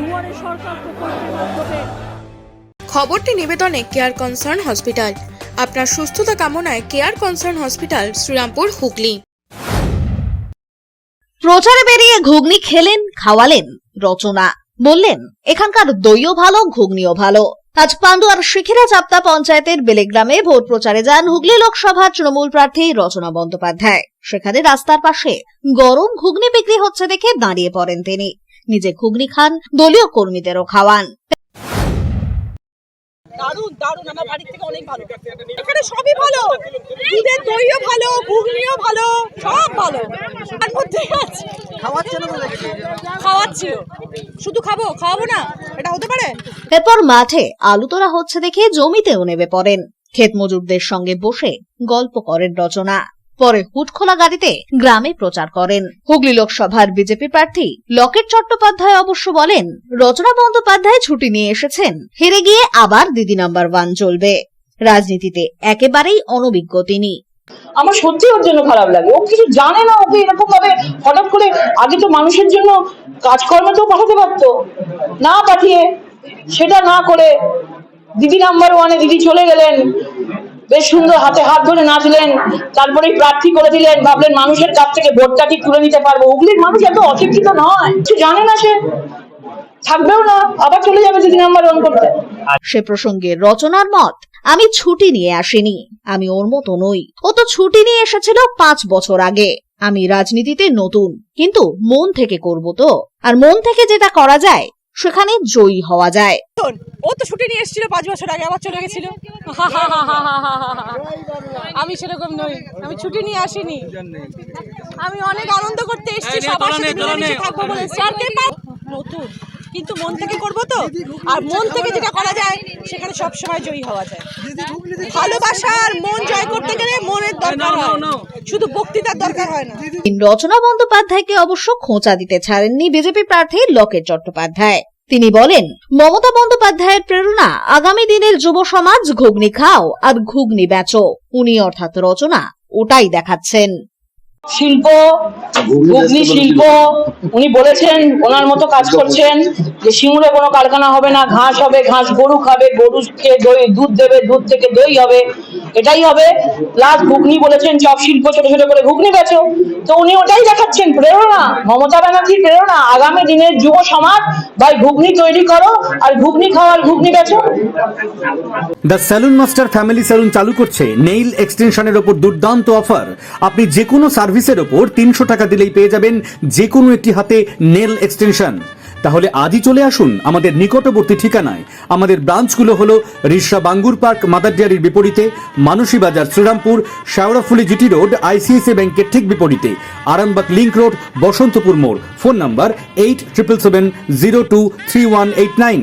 দুয়ারে সরকার প্রকল্পের মাধ্যমে। খবরটি নিবেদনে কেয়ার কনসার্ন হসপিটাল আপনার সুস্থতা কামনায় care concern hospital Srirampur Hooghly. প্রচারে বেরিয়ে ঘুগনি খেলেন খাওয়ালেন রচনা বললেন এখানকার দইও ভালো ঘুগনিও ভালো। আজ পান্ডুয়ার শিখিরা চাপ্তা পঞ্চায়েতের বেলেগ্রামে ভোট প্রচারে যান হুগলি লোকসভার তৃণমূল প্রার্থী রচনা বন্দ্যোপাধ্যায়। সেখানে রাস্তার পাশে গরম ঘুগনি বিক্রি হচ্ছে দেখে দাঁড়িয়ে পড়েন তিনি। নিজে ঘুগনি খান দলীয় কর্মীদেরও খাওয়ান। দারুণ দারুণ আমার বাড়ির থেকে অনেক ভালো। এখানে সবই ভালো। দুধের দইও ভালো ঘুগনিও ভালো সব ভালো। তার মধ্যে খাওয়াচ্ছি শুধু খাব খাওয়াবো না এটা হতে পারে? এরপর মাঠে আলু তোলা হচ্ছে দেখে জমিতেও নেমে পড়েন। ক্ষেত মজুরদের সঙ্গে বসে গল্প করেন রচনা। পরে হুট খোলা গাড়িতে গ্রামে প্রচার করেন। হুগলি লোকসভার বিজেপি প্রার্থী লকেট চট্টোপাধ্যায় অবশ্য বলেন, রচনা বন্দ্যোপাধ্যায় ছুটি নিয়ে এসেছেন, হেরে গিয়ে আবার দিদি নাম্বার ওয়ান চলবে। রাজনীতিতে একেবারেই অনভিজ্ঞ তিনি। আমার সত্যি ওর জন্য খারাপ লাগে। ও কিছু জানে না, ওকে এরকম ভাবে হঠাৎ করে আগে তো মানুষের জন্য কাজকর্মে তো পাঠাতে পারতো। না পাঠিয়ে, সেটা না করে দিদি নাম্বার ওয়ানে দিদি চলে গেলেন। বেশ সুন্দর হাতে হাত ধরে নাচলেন তারপরে প্রার্থী করে দিলেন ভাবলেন মানুষের কাছ থেকে ভোটটা কি তুলে নিতে পারব? হুগলির মানুষ এত অশিক্ষিত নয় কিছু জানে না সে। থাকবেও না আবার চলে যাবে দিদি নাম্বার ওয়ান করতে। সে প্রসঙ্গে রচনার মত আমি ছুটি নিয়ে আসিনি আমি ওর মতো নই। ও তো ছুটি নিয়ে এসেছিল পাঁচ বছর আগে। আমি রাজনীতিতে নতুন কিন্তু মন থেকে করব তো। আর মন থেকে যেটা করা যায় সেখানে জয়ী হওয়া যায়। ও তো ছুটি নিয়ে এসেছিল পাঁচ বছর আগে আবার চলে গেছিল। আমি সেরকম নই আমি ছুটি নিয়ে আসিনি। আমি অনেক আনন্দ করতে এসেছি সবার সাথে মিলেমিশে থাকব বলে। স্যারকে পাব নতুন কিন্তু মন থেকে করব তো। আর মন থেকে যেটা করা যায় সেখানে সব সময় জয়ী হওয়া যায়। ভালোবাসা আর মন জয় করতে গেলে মনের দরকার হয়। শুধু বক্তৃতার দরকার হয় না। রচনা বন্দ্যোপাধ্যায়কে অবশ্য খোঁচা দিতে ছাড়েননি বিজেপি প্রার্থী লকেট চট্টোপাধ্যায়। তিনি বলেন, মমতা বন্দ্যোপাধ্যায়ের প্রেরণা আগামী দিনের যুব সমাজ ঘুগনি খাও আর ঘুগনি বেচো। উনি অর্থাৎ রচনা, ওটাই দেখাচ্ছেন। শিল্প ঘুগনি শিল্প উনি বলেছেন ওনার মতো কাজ করছেন যে সিঙ্গুরে কোনো কারখানা হবে না ঘাস হবে ঘাস গরু খাবে গরুকে দই দুধ দেবে দুধ থেকে দই হবে এটাই হবে। প্লাস ঘুগনি বলেছেন চপ শিল্প ছোট ছোট করে ঘুগনি বেচো। তো উনি ওটাই দেখাচ্ছেন প্রেরণা। মমতা ব্যানার্জির প্রেরণা। আগামী দিনের যুব সমাজ ভাই ঘুগনি তৈরি করো আর ঘুগনি খাওয়ার ঘুগনি বেচো। The salon master family salon চালু করছে। নেইল এক্সটেনশনের ওপর দুর্দান্ত অফার আপনি যে কোনো সার্ভিসের ওপর তিনশো টাকা দিলেই পেয়ে যাবেন যে কোনো একটি হাতে নেল এক্সটেনশন। তাহলে আজই চলে আসুন আমাদের নিকটবর্তী ঠিকানায়। আমাদের ব্রাঞ্চগুলো হলো রিসা বাঙ্গুর পার্ক, মাদার ডেয়ারির বিপরীতে, মানসী বাজার, Srirampur Sheoraphuli GT road ICICI ব্যাংকের ঠিক বিপরীতে, আরামবাগ লিংক রোড, বসন্তপুর মোড়। Phone number eight triple seven zero two three one eight nine.